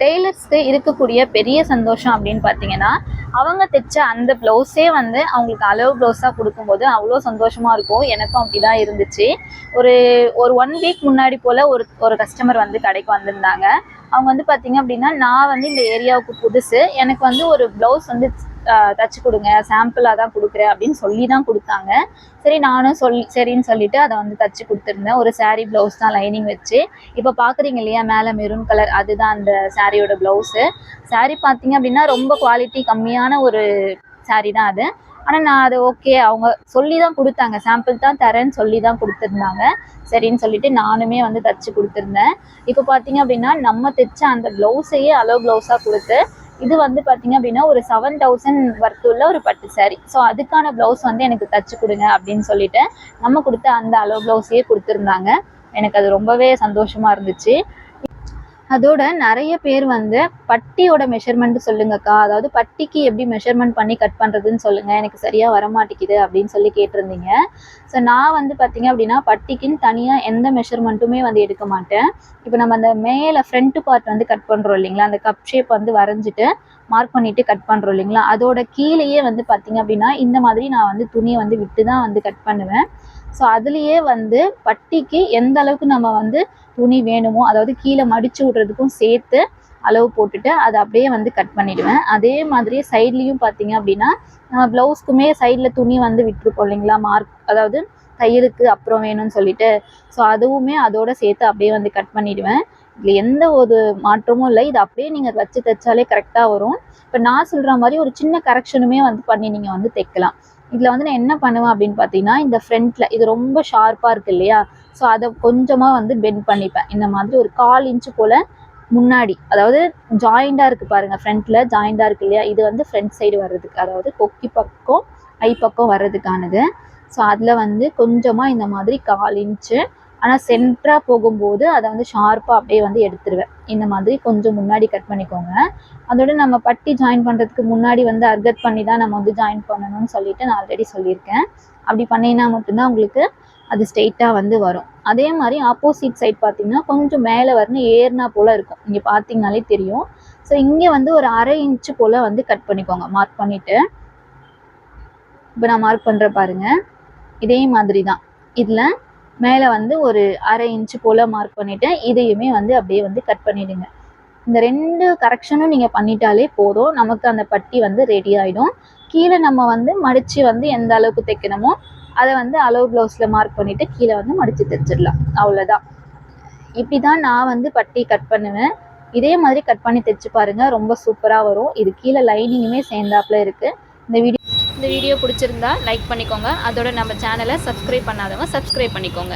டெய்லர்ஸ்க்கு இருக்கக்கூடிய பெரிய சந்தோஷம் அப்படின்னு பார்த்தீங்கன்னா அவங்க தைச்ச அந்த ப்ளவுஸே வந்து அவங்களுக்கு அளவு ப்ளவுஸாக கொடுக்கும்போது அவ்வளோ சந்தோஷமாக இருக்கும். எனக்கும் அப்படி தான் இருந்துச்சு. ஒரு ஒரு ஒன் வீக் முன்னாடி போல் ஒரு ஒரு கஸ்டமர் வந்து கடைக்கு வந்திருந்தாங்க. அவங்க வந்து பார்த்தீங்க அப்படின்னா நான் வந்து இந்த ஏரியாவுக்கு புதுசு. எனக்கு வந்து ஒரு ப்ளவுஸ் வந்து தச்சு கொடுங்க சாம்பிளாக தான் கொடுக்குறேன் அப்படின்னு சொல்லி தான் கொடுத்தாங்க. சரி நானும் சொல்லி சரின்னு சொல்லிட்டு அதை வந்து தச்சு கொடுத்துருந்தேன். ஒரு சாரீ ப்ளவுஸ் தான் லைனிங் வச்சு. இப்போ பார்க்குறீங்க இல்லையா மேலே மெரூன் கலர் அதுதான் அந்த சாரியோட ப்ளவுஸு சாரீ பார்த்தீங்க அப்படின்னா ரொம்ப குவாலிட்டி கம்மியான ஒரு சாரீ தான் அது. ஆனால் நான் அது ஓகே அவங்க சொல்லி தான் கொடுத்தாங்க. சாம்பிள் தான் தரேன்னு சொல்லி தான் கொடுத்துருந்தாங்க. சரின்னு சொல்லிட்டு நானுமே வந்து தச்சு கொடுத்துருந்தேன். இப்போ பார்த்தீங்க அப்படின்னா நம்ம தைச்ச அந்த ப்ளவுஸையே அளவு ப்ளவுஸாக கொடுத்து இது வந்து பார்த்தீங்க அப்படின்னா ஒரு செவன் தௌசண்ட் ஒர்த் உள்ள ஒரு பட்டு சாரி ஸோ அதுக்கான ப்ளவுஸ் வந்து எனக்கு தச்சு கொடுங்க அப்படின்னு சொல்லிட்டு நம்ம கொடுத்த அந்த அளவு ப்ளவுஸையே கொடுத்துருந்தாங்க. எனக்கு அது ரொம்பவே சந்தோஷமாக இருந்துச்சு. அதோட நிறைய பேர் வந்து பட்டியோட மெஷர்மெண்ட் சொல்லுங்கக்கா. அதாவது பட்டிக்கு எப்படி மெஷர்மெண்ட் பண்ணி கட் பண்ணுறதுன்னு சொல்லுங்கள் எனக்கு சரியாக வர மாட்டேங்குது அப்படின்னு சொல்லி கேட்டிருந்தீங்க. ஸோ நான் வந்து பார்த்தீங்க அப்படின்னா பட்டிக்குன்னு தனியாக எந்த மெஷர்மெண்ட்டுமே வந்து எடுக்க மாட்டேன். இப்போ நம்ம அந்த மேலே ஃப்ரண்ட் பார்ட் வந்து கட் பண்ணுறோம் இல்லைங்களா? அந்த கப் ஷேப் வந்து வரைஞ்சிட்டு மார்க் பண்ணிட்டு கட் பண்ணுறோம் இல்லைங்களா? அதோட கீழேயே வந்து பார்த்தீங்க அப்படின்னா இந்த மாதிரி நான் வந்து துணியை வந்து விட்டு தான் வந்து கட் பண்ணுவேன். ஸோ அதுலேயே வந்து பட்டிக்கு எந்த அளவுக்கு நம்ம வந்து துணி வேணுமோ அதாவது கீழே மடித்து விடுறதுக்கும் சேர்த்து அளவு போட்டுட்டு அதை அப்படியே வந்து கட் பண்ணிடுவேன். அதே மாதிரி சைட்லேயும் பார்த்தீங்க அப்படின்னா நம்ம ப்ளவுஸ்க்குமே சைடில் துணி வந்து விட்டுருக்கோம் இல்லைங்களா? மார்க் அதாவது தையலுக்கு அப்புறம் வேணும்னு சொல்லிட்டு. ஸோ அதுவுமே அதோட சேர்த்து அப்படியே வந்து கட் பண்ணிடுவேன். இதில் எந்த ஒரு மாற்றமும் இல்லை. இது அப்படியே நீங்கள் வச்சு தைச்சாலே கரெக்டாக வரும். இப்போ நான் சொல்கிற மாதிரி ஒரு சின்ன கரெக்ஷனுமே வந்து பண்ணி நீங்கள் வந்து தைக்கலாம். இதில் வந்து நான் என்ன பண்ணுவேன் அப்படின்னு பார்த்தீங்கன்னா இந்த ஃப்ரண்ட்டில் இது ரொம்ப ஷார்ப்பாக இருக்குது இல்லையா? ஸோ அதை கொஞ்சமாக வந்து பெண்ட் பண்ணிப்பேன். இந்த மாதிரி ஒரு கால் இன்ச்சு போல் முன்னாடி அதாவது ஜாயிண்டாக இருக்குது பாருங்கள் ஃப்ரண்ட்டில் ஜாயிண்டாக இருக்குது இல்லையா? இது வந்து ஃப்ரண்ட் சைடு வர்றதுக்கு அதாவது கொக்கி பக்கம் ஐ பக்கம் வர்றதுக்கானது. ஸோ அதில் வந்து கொஞ்சமாக இந்த மாதிரி கால் இன்ச்சு ஆனால் சென்டராக போகும்போது அதை வந்து ஷார்ப்பாக அப்படியே வந்து எடுத்துருவேன். இந்த மாதிரி கொஞ்சம் முன்னாடி கட் பண்ணிக்கோங்க. அதோட நம்ம பட்டி ஜாயின் பண்ணுறதுக்கு முன்னாடி வந்து அர்கட் பண்ணி தான் நம்ம வந்து ஜாயின் பண்ணணும்னு சொல்லிட்டு நான் ஆல்ரெடி சொல்லியிருக்கேன். அப்படி பண்ணினா மட்டும்தான் உங்களுக்கு அது ஸ்ட்ரெயிட்டாக வந்து வரும். அதே மாதிரி ஆப்போசிட் சைட் பார்த்தீங்கன்னா கொஞ்சம் மேலே வரணும் ஏறினா போல் இருக்கும். இங்கே பார்த்தீங்கனாலே தெரியும். ஸோ இங்கே வந்து ஒரு அரை இன்ச்சு போல் வந்து கட் பண்ணிக்கோங்க. மார்க் பண்ணிவிட்டு இப்போ நான் மார்க் பண்ணுற பாருங்க. இதே மாதிரி தான். இதில் மேலே வந்து ஒரு அரை இன்ச்சு போல் மார்க் பண்ணிவிட்டேன் இதையுமே வந்து அப்படியே வந்து கட் பண்ணிவிடுங்க இந்த ரெண்டு கரெக்ஷனும் நீங்கள் பண்ணிட்டாலே போதும். நமக்கு அந்த பட்டி வந்து ரெடி ஆகிடும் கீழே நம்ம வந்து மடித்து வந்து எந்த அளவுக்கு தைக்கணுமோ அதை வந்து அளவு ப்ளவுஸில் மார்க் பண்ணிவிட்டு கீழே வந்து மடித்து தைச்சிடலாம். அவ்வளோதான் இப்படி தான் நான் வந்து பட்டி கட் பண்ணுவேன். இதே மாதிரி கட் பண்ணி தைச்சு பாருங்கள் ரொம்ப சூப்பராக வரும். இது கீழே லைனிங்குமே சேர்ந்தாப்புல இருக்குது இந்த வீடியோ இந்த வீடியோ பிடிச்சிருந்தா லைக் பண்ணிக்கோங்க. அதோட நம்ம சேனலை சப்ஸ்கிரைப் பண்ணாதவங்க சப்ஸ்கிரைப் பண்ணிக்கோங்க.